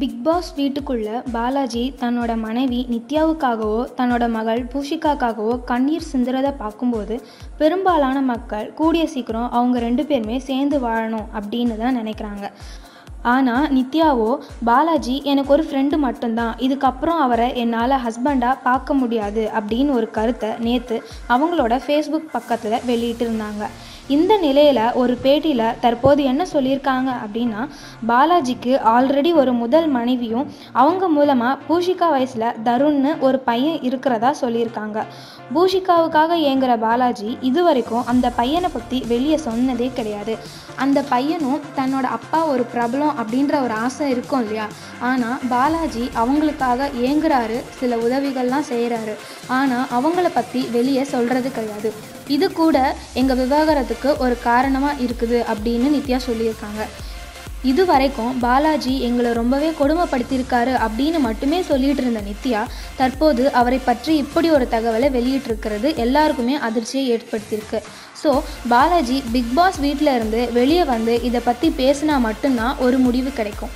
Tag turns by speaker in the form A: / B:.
A: Big pass வீட்டுக்குள்ள பாலாஜி தன்னோட மனைவி நித்யாவுக்காகவோ தன்னோட மகள் பூஷிகாக்காகவோ கண்ணீர் சிந்துறத பார்க்கும்போது பெரும்பாலான மக்கள் கூடிய சீக்கிரம் அவங்க ரெண்டு பேருமே சேர்ந்து வாழணும் அப்படின்னு தான் நினைக்கிறாங்க. ஆனால் நித்யாவோ பாலாஜி எனக்கு ஒரு ஃப்ரெண்டு மட்டும்தான் இதுக்கப்புறம் அவரை என்னால் ஹஸ்பண்டாக பார்க்க முடியாது அப்படின்னு ஒரு கருத்தை நேற்று அவங்களோட ஃபேஸ்புக் பக்கத்தில் வெளியிட்டிருந்தாங்க. இந்த நிலையில் ஒரு பேட்டியில் தற்போது என்ன சொல்லியிருக்காங்க அப்படின்னா பாலாஜிக்கு ஆல்ரெடி ஒரு முதல் மனைவியும் அவங்க மூலமாக பூஷிகா வயசில் தருண்னு ஒரு பையன் இருக்கிறதா சொல்லியிருக்காங்க. பூஷிகாவுக்காக ஏங்குற பாலாஜி இதுவரைக்கும் அந்த பையனை பற்றி வெளியே சொன்னதே கிடையாது. அந்த பையனும் தன்னோட அப்பா ஒரு பிரபலம் அப்படின்ற ஒரு ஆசை இருக்கும் இல்லையா? ஆனால் பாலாஜி அவங்களுக்காக ஏங்குறாரு சில உதவிகள்லாம் செய்கிறாரு ஆனால் அவங்கள பற்றி வெளியே சொல்கிறது கிடையாது. இது கூட எங்கள் விவாகரத்துக்கு ஒரு காரணமாக இருக்குது அப்படின்னு நித்யா சொல்லியிருக்காங்க. இது வரைக்கும் பாலாஜி எங்களை ரொம்பவே கொடுமைப்படுத்தியிருக்காரு அப்படின்னு மட்டுமே சொல்லிட்டு இருந்த நித்யா தற்போது அவரை பற்றி இப்படி ஒரு தகவலை வெளியிட்டிருக்கிறது எல்லாருக்குமே அதிர்ச்சியை ஏற்படுத்தியிருக்கு. ஸோ பாலாஜி பிக் பாஸ் வீட்டில் இருந்து வெளியே வந்து இதை பற்றி பேசினா மட்டும்தான் ஒரு முடிவு கிடைக்கும்.